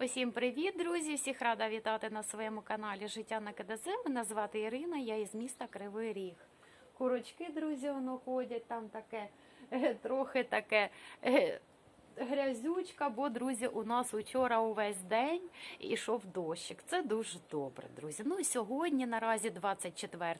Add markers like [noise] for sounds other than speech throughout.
Усім привіт, друзі! Всіх рада вітати на своєму каналі Життя на КДЗ. Мене звати Ірина, я із міста Кривий Ріг. Курочки, друзі, воно ходять, там таке е, [laughs] трохи таке. Грязючка, бо друзі, у нас учора увесь день ішов дощик. Це дуже добре, друзі. Ну і сьогодні наразі 24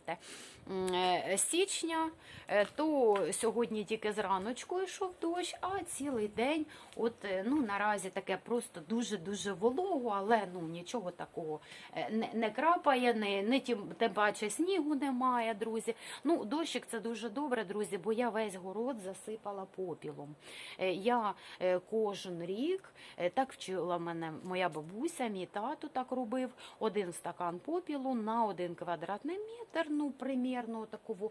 е, січня, е, то сьогодні тільки зраночку йшов дощ, а цілий день, от е, ну наразі таке просто дуже дуже волого, але ну нічого такого не, не крапає, не, не тим, тим паче снігу немає, друзі. Ну, дощик це дуже добре, друзі, бо я весь город засипала попілом. Я кожен рік е, так вчила мене моя бабуся, мій тато так робив. Один стакан попілу на один квадратний метр, ну примірно такого.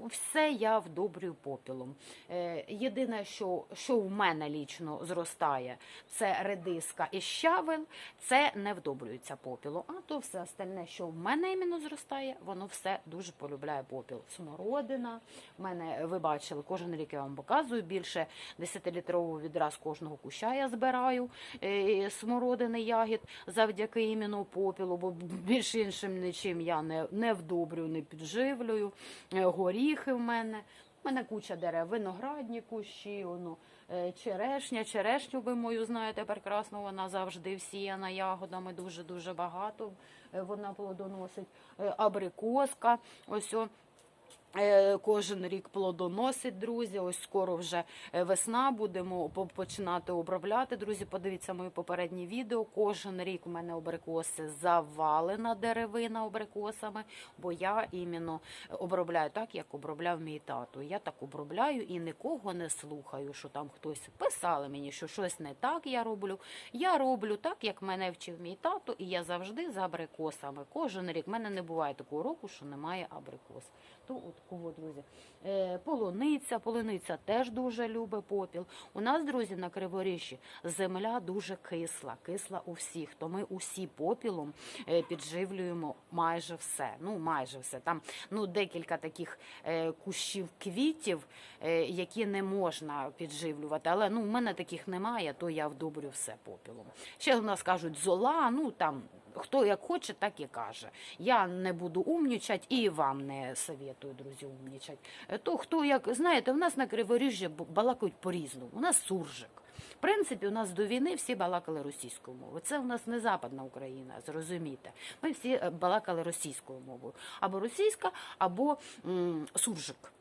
Все я вдобрюю попілом. Е, єдине, що, що в мене лічно зростає, це редиска і щавель, це не вдобрюється попілом. А то все остальне, що в мене іменно зростає, воно все дуже полюбляє попіл. Смородина. В мене ви бачили, кожен рік я вам показую більше 10-літрового відра з кожного куща я збираю е, смородини ягід завдяки іменно попілу, бо більш іншим нічим я не, не вдобрюю, не підживлюю. Е, Горіхи в мене. У мене куча дерев, виноградні кущі, воно, е, черешня, черешню ви мою знаєте прекрасно, вона завжди всіяна ягодами, дуже-дуже багато е, вона плодоносить. Е, Абрикоска, ось о, Кожен рік плодоносить, друзі. Ось скоро вже е, весна, будемо починати обробляти. Друзі, подивіться мої попередні відео. Кожен рік у мене абрикоси завалена деревина абрикосами, бо я іменно обробляю так, як обробляв мій тато. Я так обробляю і нікого не слухаю, що там хтось писали мені, що щось не так я роблю. Я роблю так, як мене вчив мій тато, і я завжди за абрикосами. Кожен рік У мене не буває такого року, що немає абрикос. То от кого, друзі. Е, полуниця, полуниця теж дуже любить попіл. У нас, друзі, на Криворіжжі земля дуже кисла, кисла у всіх. То ми усі попілом е, підживлюємо майже все. Ну, майже все. Там ну, декілька таких е, кущів квітів, які не можна підживлювати. Але ну, в мене таких немає, то я вдобрю все попілом. Ще у нас кажуть зола, ну там. Хто як хоче, так і каже. Я не буду умнічати і вам не советую, друзі, умнічати. Е, То хто як знаєте, в нас на Криворіжжі балакають по-різному. У нас суржик. В принципі, у нас до війни всі балакали російською мовою. Це у нас не Западна Україна, зрозумійте. Ми всі е, балакали російською мовою. Або російська, або м, суржик.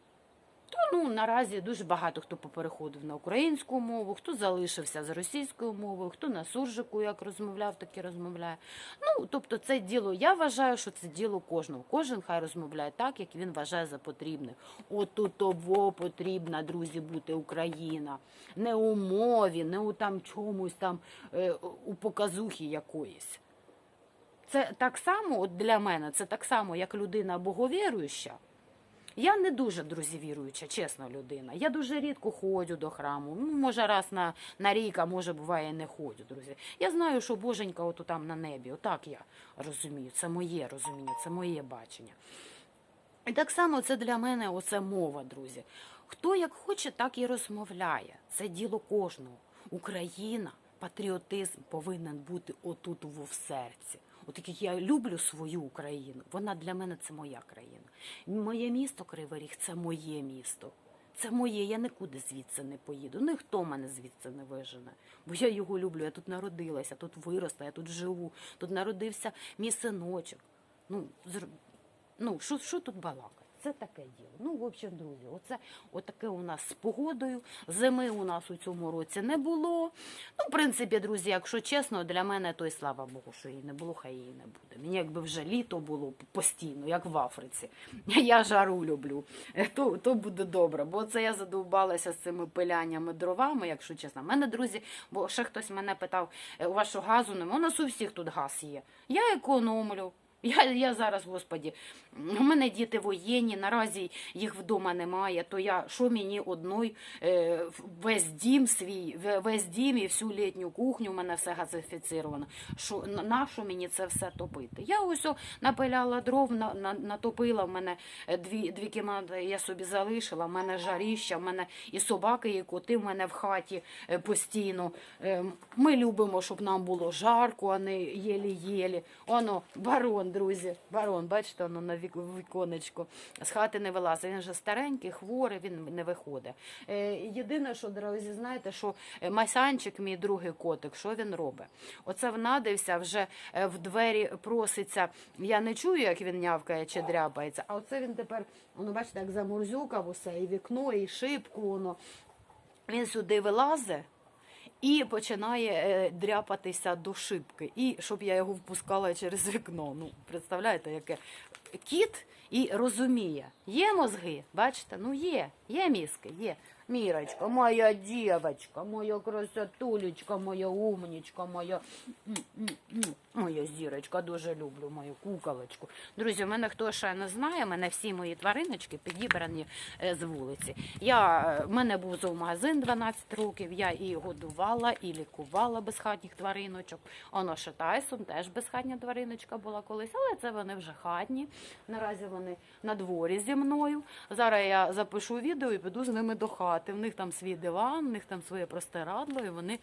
Ну наразі дуже багато хто попереходив на українську мову, хто залишився з російською мовою, хто на суржику як розмовляв, так і розмовляє. Ну тобто, це діло. Я вважаю, що це діло кожного. Кожен хай розмовляє так, як він вважає за потрібне. От у того потрібна, друзі, бути Україна, не у мові, не у там чомусь там е, у показухі якоїсь. Це так само, от для мене, це так само, як людина боговіруюча. Я не дуже, друзі, віруюча, чесна людина. Я дуже рідко ходжу до храму. Ну, може, раз на, на рік, а може, буває, не ходжу, друзі. Я знаю, що Боженька от там на небі. Отак я розумію. Це моє розуміння, це моє бачення. І так само це для мене оце мова, друзі. Хто як хоче, так і розмовляє. Це діло кожного. Україна, патріотизм повинен бути отут в серці. От як я люблю свою Україну, вона для мене це моя країна. Моє місто Кривий Ріг – це моє місто. Це моє, я нікуди звідси не поїду. Ніхто мене звідси не вижене. Бо я його люблю, я тут народилася, тут виросла, я тут живу, тут народився мій синочок. Ну, зр- ну що, тут балакати? Це таке діло. Ну, в общем, друзі, оце отаке у нас з погодою. Зими у нас у цьому році не було. Ну, в принципі, друзі, якщо чесно, для мене то й слава Богу, що її не було, хай її не буде. Мені якби вже літо було постійно, як в Африці. [laughs] Я жару люблю. То, то буде добре, бо це я задовбалася з цими пиляннями дровами, якщо чесно. Мене, друзі, бо ще хтось мене питав, «Е, у вас що газу немає? У нас у всіх тут газ є. Я економлю. Я, я зараз, господі, у мене діти воєнні, наразі їх вдома немає, то я що мені одной е, весь дім свій, весь дім і всю літню кухню, у мене все газифіцировано. Що, на, що мені це все топити? Я ось напиляла дров, на, на, натопила, в мене е, дві, дві кімнати я собі залишила, в мене жаріща, в мене і собаки, і коти в мене в хаті е, постійно. Е, Ми любимо, щоб нам було жарко, а не єлі-єлі. Оно, барон, друзі, барон, бачите, воно на вік- віконечко. З хати не вилазить. Він вже старенький, хворий, він не виходить. Е, Єдине, що, друзі, знаєте, що е, Масянчик, мій другий котик, що він робить? Оце внадився, вже е, в двері проситься. Я не чую, як він нявкає чи дряпається, а оце він тепер, ну, бачите, як замурзюкав усе, і вікно, і шибку, воно. Він сюди вилазить. І починає е, дряпатися до шибки, і щоб я його впускала через вікно. Ну, представляєте, яке кіт і розуміє. Є мозги, бачите? Ну є, є мізки, є. Мірочка, моя дівочка, моя красотулечка, моя умнічка, моя моя зірочка, дуже люблю мою куколочку. Друзі, у мене хто ще не знає, мене всі мої твариночки підібрані е, з вулиці. Я, е, в мене був зоомагазин 12 років, я і годувала, і лікувала безхатніх твариночок. Оно ще Тайсон, теж безхатня твариночка була колись, але це вони вже хатні. Наразі вони на дворі зі мною. Зараз я запишу відео і піду з ними до хати. В них там свій диван, в них там своє простирадло, і вони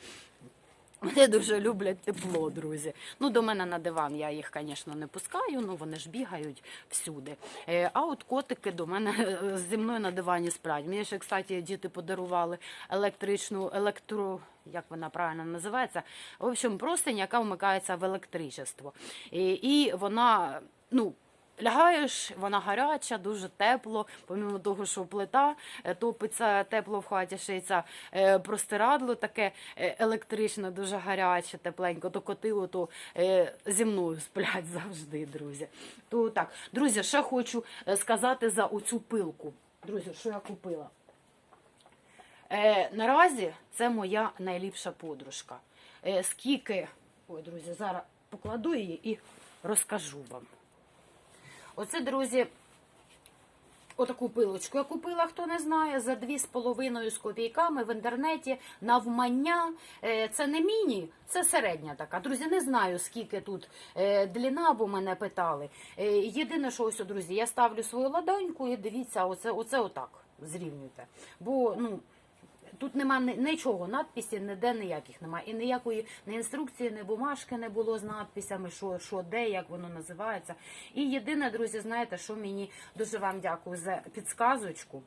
вони дуже люблять тепло, друзі. Ну, до мене на диван я їх, звісно, не пускаю, ну вони ж бігають всюди. Е, А от котики до мене е, зі мною на дивані сплять. Мені ще, кстати, діти подарували електричну електро. Як вона правильно називається? В общем, простинь, яка вмикається в електричество. І, і вона, ну. Лягаєш, вона гаряча, дуже тепло, помимо того, що плита е, топиться тепло в хаті, це е, простирадло таке е, електричне, дуже гаряче, тепленько, то коти то е, зі мною сплять [laughs] завжди, друзі. То так, друзі, ще хочу сказати за оцю пилку. Друзі, що я купила? Е, наразі це моя найліпша подружка. Е, скільки, ой, друзі, зараз покладу її і розкажу вам. Оце, друзі, отаку пилочку я купила, хто не знає, за 2,5 з копійками в інтернеті навмання. Е, Це не міні, це середня така. Друзі, не знаю, скільки тут е, длина, бо мене питали. Е, Єдине, що ось, друзі, я ставлю свою ладоньку і дивіться, оце, оце отак зрівнюйте. Бо, ну, Тут нема нічого, надписів ніде ніяких немає. І ніякої ні інструкції, ні бумажки не було з надписями, що, що де, як воно називається. І єдине, друзі, знаєте, що мені дуже вам дякую за підсказочку.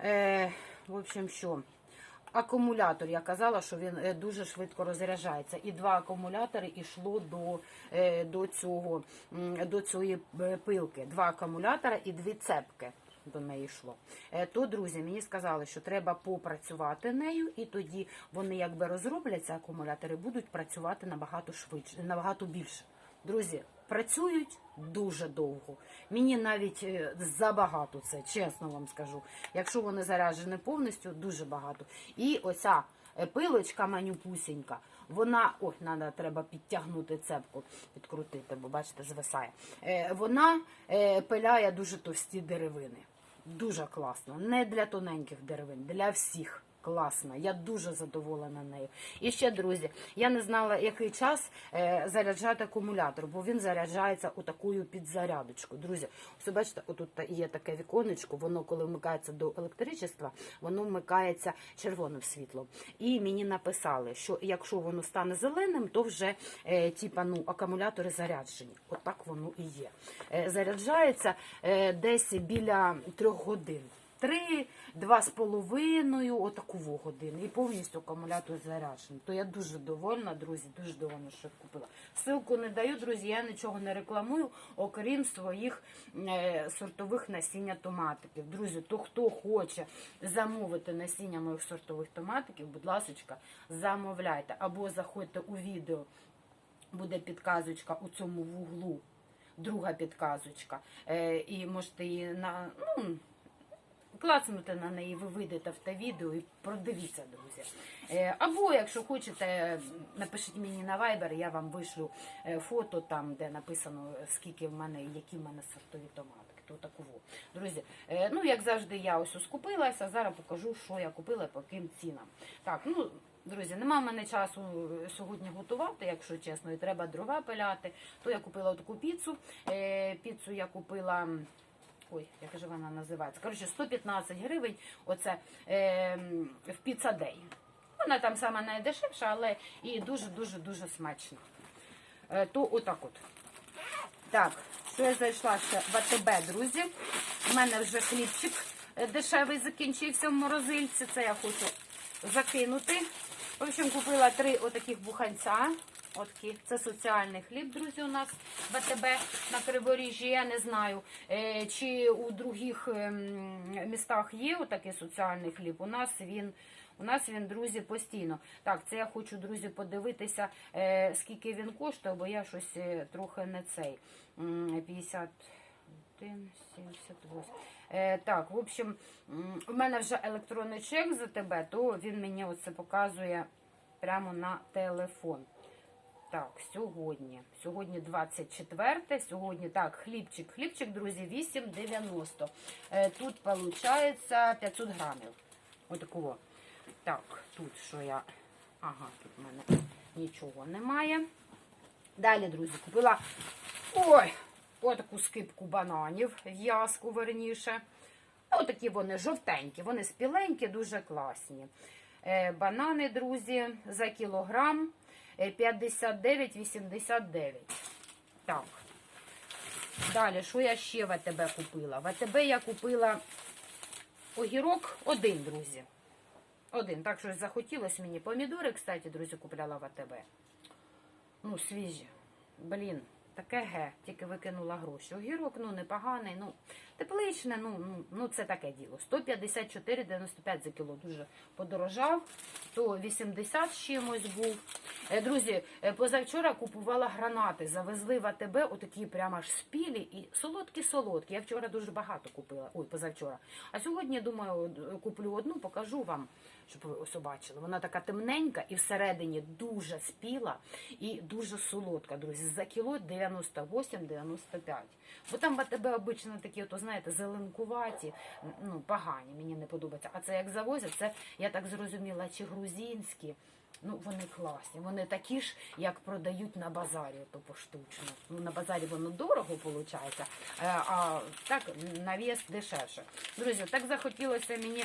Е, в общем, що? Акумулятор, я казала, що він е, дуже швидко розряджається. І два акумулятори йшло до, е, до, цього, до цієї е, пилки. Два акумулятора і дві цепки до неї йшло. Е, То, друзі, мені сказали, що треба попрацювати нею, і тоді вони якби розробляться, акумулятори, будуть працювати набагато швидше, набагато більше. Друзі, працюють дуже довго. Мені навіть е, забагато це, чесно вам скажу. Якщо вони заряджені повністю, дуже багато. І оця е, пилочка манюпусінька, вона, ой, надо, треба підтягнути цепку, підкрутити, бо бачите, звисає. Вона пиляє дуже товсті деревини. Дуже класно. Не для тоненьких деревин, для всіх. Класно, я дуже задоволена нею. І ще, друзі, я не знала, який час е, заряджати акумулятор, бо він заряджається отакою підзарядочкою. Друзі, ось бачите, отут є таке віконечко, воно коли вмикається до електричества, воно вмикається червоним світлом. І мені написали, що якщо воно стане зеленим, то вже е, типа, ну, акумулятори заряджені. Отак воно і є. Е, заряджається е, десь біля трьох годин. Три, два з половиною, отаку годину. І повністю акумулятор заряджений. То я дуже довольна, друзі, дуже довольна, що купила. Силку не даю, друзі, я нічого не рекламую, окрім своїх е, сортових насіння томатиків. Друзі, то хто хоче замовити насіння моїх сортових томатиків, будь ласка, замовляйте. Або заходьте у відео, буде підказочка у цьому вуглу. Друга підказочка. Е, і можете її на. Ну, клацнути на неї, ви вийдете в те відео і продивіться, друзі. Е, Або, якщо хочете, напишіть мені на Viber, я вам вишлю е, фото там, де написано, скільки в мене, які в мене сортові томатки. То такого. Друзі, е, ну як завжди, я ось скупилася. Зараз покажу, що я купила, по яким цінам. Так, ну. Друзі, нема в мене часу сьогодні готувати, якщо чесно, і треба дрова пиляти. То я купила таку піцу. Піцу я купила. Ой, як же вона називається? Коротше, 115 гривень. Оце е, в піцадей. Вона там сама найдешевша, але і дуже-дуже дуже смачна. Е, то отак от. Так, що я зайшла ще в АТБ, друзі. У мене вже хлібчик е, дешевий закінчився в морозильці. Це я хочу закинути. В общем, купила три отаких буханця. Отакі. Це соціальний хліб, друзі, у нас в АТБ на Криворіжжі. Я не знаю, е, чи у других ем, містах є отакий соціальний хліб. У нас він. У нас він, друзі, постійно. Так, це я хочу, друзі, подивитися, е, скільки він коштує, бо я щось е, трохи не цей. М, 51, 78. Е, так, в общем, у мене вже електронний чек за тебе, то він мені оце показує прямо на телефон. Так, сьогодні. Сьогодні 24, сьогодні так, хлібчик. Хлібчик, друзі, 8,90. Е, тут виходить 500 грамів. Отакого. Так, тут що я. Ага, тут в мене нічого немає. Далі, друзі, купила ой, отаку скипку бананів, в'язку верніше. Отакі вони жовтенькі, вони спіленькі, дуже класні. Е, банани, друзі, за кілограм 59,89. Так. Далі, що я ще в АТБ купила? В АТБ я купила огірок один, друзі. Один. Так що захотілося мені помідори, кстати, друзі, купляла в АТБ. Ну, свіжі. Блін, таке ге, тільки викинула гроші. Огірок, ну, непоганий, ну, тепличне, ну, ну, ну це таке діло. 154,95 за кіло дуже подорожав. То 80 з чимось був. Е, Друзі, е, позавчора купувала гранати, завезли в АТБ, отакі прямо аж спілі і солодкі-солодкі. Я вчора дуже багато купила. Ой, позавчора. А сьогодні, думаю, куплю одну, покажу вам, щоб ви ось бачили. Вона така темненька і всередині дуже спіла і дуже солодка, друзі. За кіло 98-95. Бо там в АТБ обично такі, от, знаєте, зеленкуваті, ну, погані, мені не подобається. А це як завозять, це, я так зрозуміла, чи грузинські. Ну, вони класні. Вони такі ж, як продають на базарі, то поштучно. Ну, на базарі воно дорого виходить, а так на вес дешевше. Друзі, так захотілося мені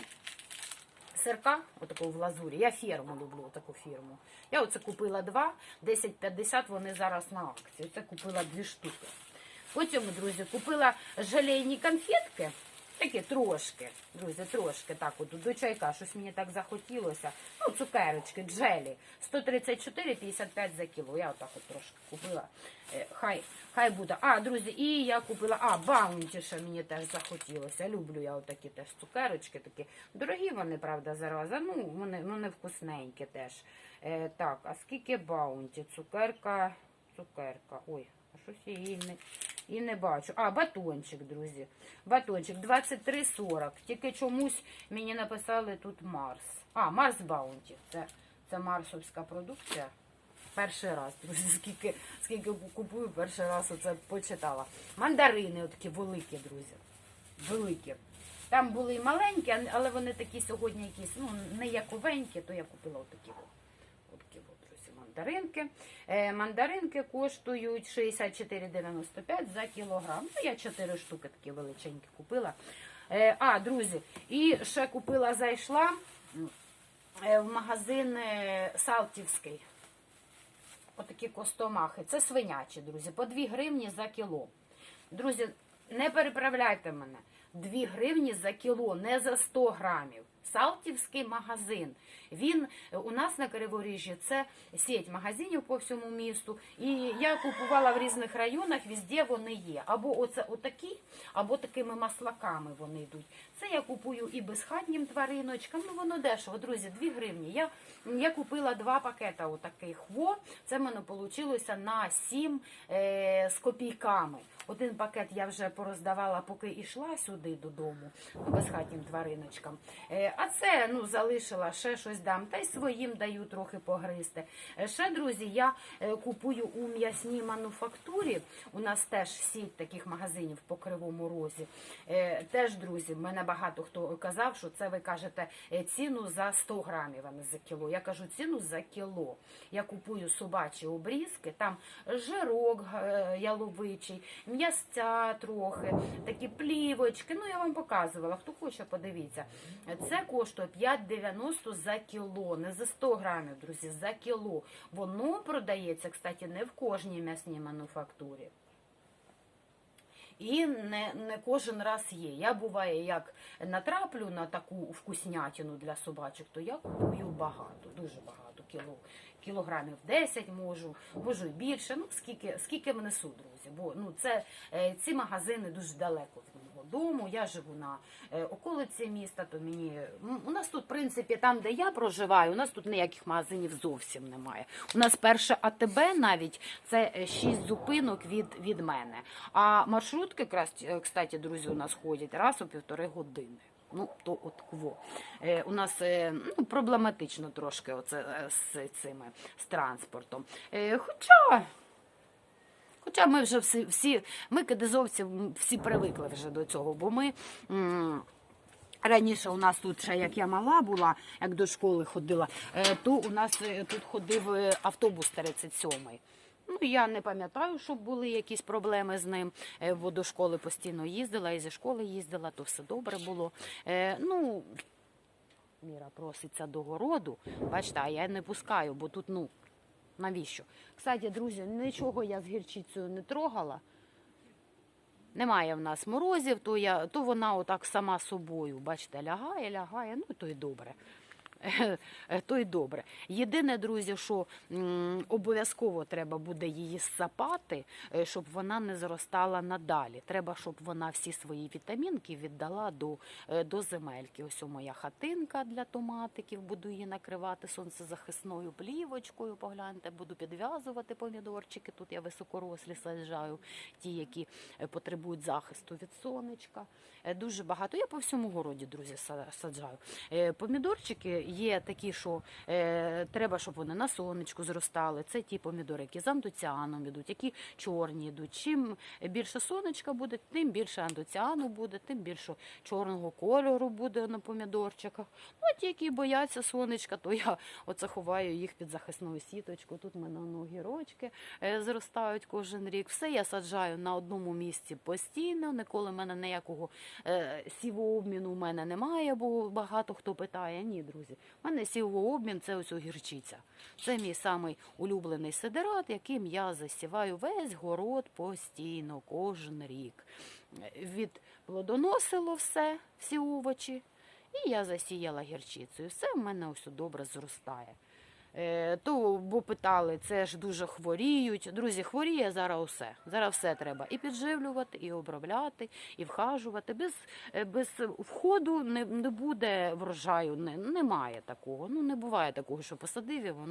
сирка, отакого в лазурі. Я фірму люблю, таку фірму. Я оце купила два, 10,50 вони зараз на акції. Це купила дві штуки. Потім, друзі, купила желейні конфетки. Такі трошки, друзі, трошки так, от до чайка, щось мені так захотілося. Ну, цукерочки, джелі. 134,55 за кіло. Я отак от трошки купила. Е, Хай, хай буде. А, друзі, і я купила, а, баунті ще мені теж захотілося. Люблю я отакі теж цукерочки такі. Дорогі вони, правда, зараза. Ну, вони, вони вкусненькі теж. Е, так, а скільки баунті? Цукерка, цукерка. Ой, а щось її не, і не бачу. А, батончик, друзі. Батончик 23,40. Тільки чомусь мені написали тут Марс. А, Марс Баунті. Це, це марсовська продукція. Перший раз, друзі, скільки, скільки купую, перший раз оце почитала. Мандарини отакі великі, друзі. Великі. Там були і маленькі, але вони такі сьогодні якісь, ну, не яковенькі, то я купила отакі. от. Мандаринки. Е, мандаринки коштують 64,95 за кілограм. Ну, я 4 штуки такі величенькі купила. Е, а, друзі, і ще купила, зайшла е, в магазин Салтівський. Отакі костомахи. Це свинячі, друзі, по 2 гривні за кіло. Друзі, не переправляйте мене. 2 гривні за кіло, не за 100 грамів. Салтівський магазин. Він у нас на Криворіжжі це сеть магазинів по всьому місту. І я купувала в різних районах, везде вони є. Або оце отакі, або такими маслаками вони йдуть. Це я купую і безхатнім твариночкам. Ну воно дешево, друзі, 2 гривні. Я, я купила два пакета отаких во. Це в мене вийшло на 7 е, з копійками. Один пакет я вже пороздавала, поки йшла сюди додому, ну, безхатнім твариночкам. Е, а це ну, залишила, ще щось дам, та й своїм даю трохи погризти. Е, ще, друзі, я е, купую у м'ясній мануфактурі. У нас теж сіть таких магазинів по кривому розі. Е, теж, друзі, мене багато хто казав, що це ви кажете ціну за 100 грамів, а не за кіло. Я кажу ціну за кіло. Я купую собачі обрізки, там жирок яловичий, м'ясця трохи, такі плівочки. Ну, я вам показувала. Хто хоче, подивіться. Це коштує 5,90 за кіло, не за 100 грамів, друзі, за кіло. Воно продається, кстати, не в кожній м'ясній мануфактурі. І не, не кожен раз є. Я буває, як натраплю на таку вкуснятину для собачок, то я купую багато, дуже багато кіло. Кілограмів 10 можу, можу і більше. Ну скільки, скільки внесу, друзі. Бо ну це е, ці магазини дуже далеко від дому. Я живу на е, околиці міста, то мені у нас тут, в принципі, там, де я проживаю, у нас тут ніяких магазинів зовсім немає. У нас перше АТБ навіть це 6 зупинок від, від мене. А маршрутки, е, кстати, друзі, у нас ходять раз у півтори години. Ну, то от кво. Е, у нас е, ну, проблематично трошки оце, е, з цими з транспортом. Е, хоча. Хоча ми вже всі, всі ми кидизовці всі привикли вже до цього, бо ми. Раніше у нас тут ще як я мала була, як до школи ходила, е, то у нас е, тут ходив е, автобус 37-й. Ну, я не пам'ятаю, щоб були якісь проблеми з ним. Бо до школи постійно їздила, і зі школи їздила, то все добре було. Ну, Міра проситься до городу, бачите, а я не пускаю, бо тут, ну, навіщо? Кстати, друзі, нічого я з гірчицею не трогала. Немає в нас морозів, то, я, то вона отак сама собою, бачите, лягає, лягає, ну то й добре. [laughs] То й добре. Єдине, друзі, що обов'язково треба буде її сапати, е, щоб вона не зростала надалі. Треба, щоб вона всі свої вітамінки віддала до, е, до земельки. Ось моя хатинка для томатиків. Буду її накривати сонцезахисною плівочкою. Погляньте, буду підв'язувати помідорчики. Тут я високорослі саджаю, ті, які е, потребують захисту від сонечка. Дуже багато. Я по всьому городі, друзі, саджаю. Помідорчики є такі, що е, треба, щоб вони на сонечку зростали. Це ті помідори, які з антоціаном йдуть, які чорні йдуть. Чим більше сонечка буде, тим більше антоціану буде, тим більше чорного кольору буде на помідорчиках. Ну, а ті, які бояться сонечка, то я оце ховаю їх під захисною сіточкою. Тут в мене воно огірочки е, зростають кожен рік. Все я саджаю на одному місці постійно. Ніколи в мене ніякого е, сівообміну в мене немає, бо багато хто питає. Ні, друзі, в мене сівообмін це ось огірчиця. Це мій самий улюблений сидерат, яким я засіваю весь город постійно, кожен рік. Відплодоносило Від плодоносило все, всі овочі, і я засіяла гірчицею. Все в мене ось добре зростає. Е, то, бо питали, це ж дуже хворіють. Друзі, хворіє зараз усе. Зараз все треба і підживлювати, і обробляти, і вхажувати. Без, е, без входу не, не буде врожаю, не, немає такого. Ну не буває такого, що посадив і воно.